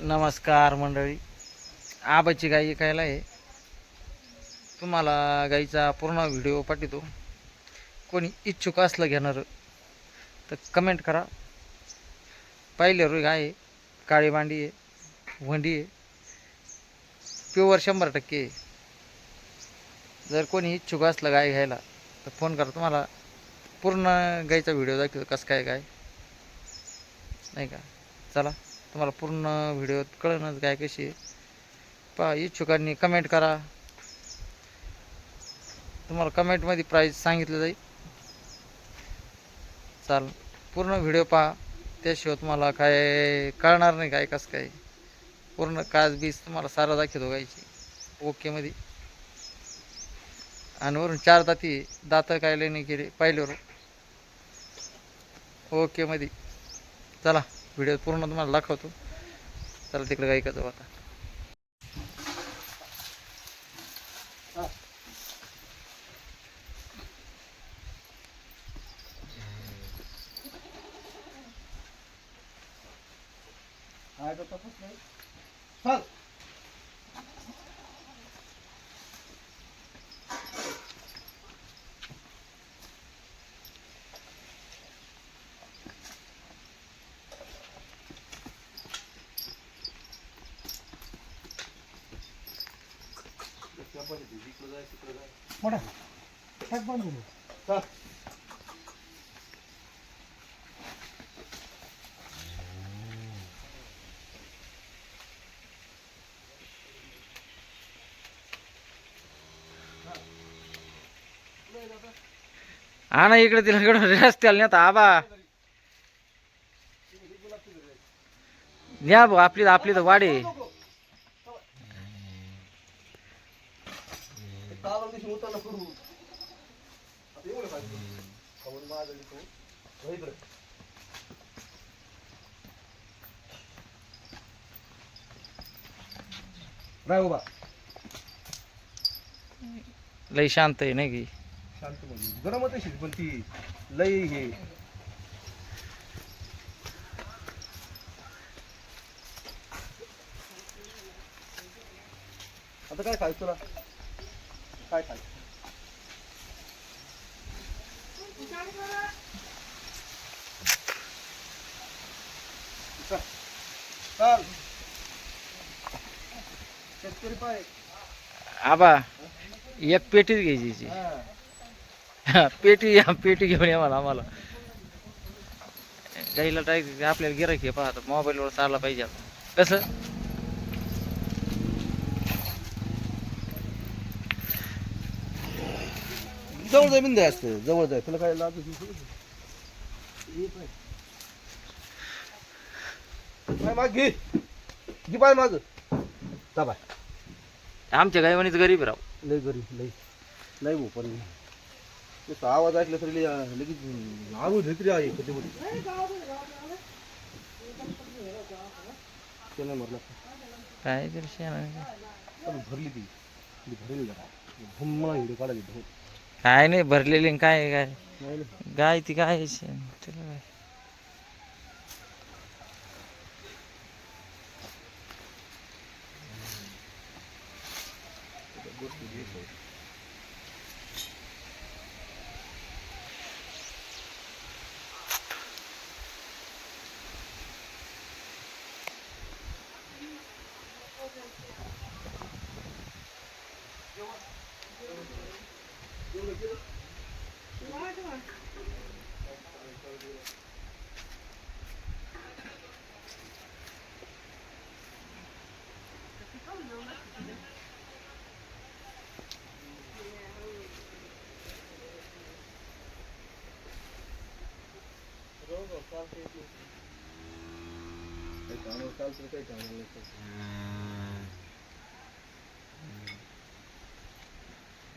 नमस्कार मंडळी. आबाची गाई ऐकायला आहे. तुम्हाला गाईचा पूर्ण व्हिडिओ पाठवतो. कोणी इच्छुक असलं घेणारं तर कमेंट करा. पहिले रो गाय आहे काळी मांडी आहे वंडी आहे प्युअर शंभर टक्के आहे. जर कोणी इच्छुक असलं गाय घ्यायला तर फोन करा तुम्हाला. पूर्ण गाईचा व्हिडिओ दाखवतो कसं काय काय नाही का? चला. तुम्हाला पूर्ण व्हिडिओ कळणच काय कशी आहे. पहा इच्छुकांनी कमेंट करा. तुम्हाला कमेंटमध्ये प्राईस सांगितलं जाईल. चाल पूर्ण व्हिडिओ पहा. त्याशिवाय तुम्हाला काय कळणार नाही काय कसं काय. पूर्ण काच बीस तुम्हाला सारा दाखवतो गायची ओकेमध्ये आणि वरून चार दाती दात काय नाही केले पाहिल्यावर. ओकेमध्ये चला. व्हिडिओ पूर्ण तुम्हाला दाखवतो. चला तिकडे काही जाऊ आता. मोठा. टाक बंद करू. हा ना इकडे तिला इकडं रस्त्याला नेता आबा न्या भाऊ आपली आपली तर वाडे काला दिवशी उतारला करू आता एवढं पाहिजे खाऊन माझं लिहितो. इकडं. राय उभा लई शांत आहे नाही की? शांत म्हणजे. गरमच असेल पण ती. लई हे. आता काय खायचं तुला? काय खायचं चल. चल शेतकरी पाय आबा एक पेटीच घ्यायची हिची. हा पेटी पेटी घेऊन या मला आम्हाला गाईला टाक आपल्याला गिरायक आहे पाहता मोबाईलवर चालला पाहिजे आता. कसं जवळ जाय बिंद असतं जवळ जाय तुला काय लाज माग घे. घे पाय जा बाय. आमच्या गाईवानीच गरीब राव. लय गरीब लय. लय भाऊ पण आवाज ऐकला तरी लय- लगेच आगू भित्री आहे कधी ते नाही म्हटलं काय पण भरली ती. ती भरली जरा. भुम्मा हिडे काढायची धुम काय नाही भरलेली काय काय. गाय ती काय आहे शेण त्याला काय काही कामावर चालतं काही कामाला नाही चालतं.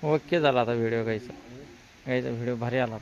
ओके झाला आता व्हिडिओ गायचा गायचा व्हिडिओ भारी आला.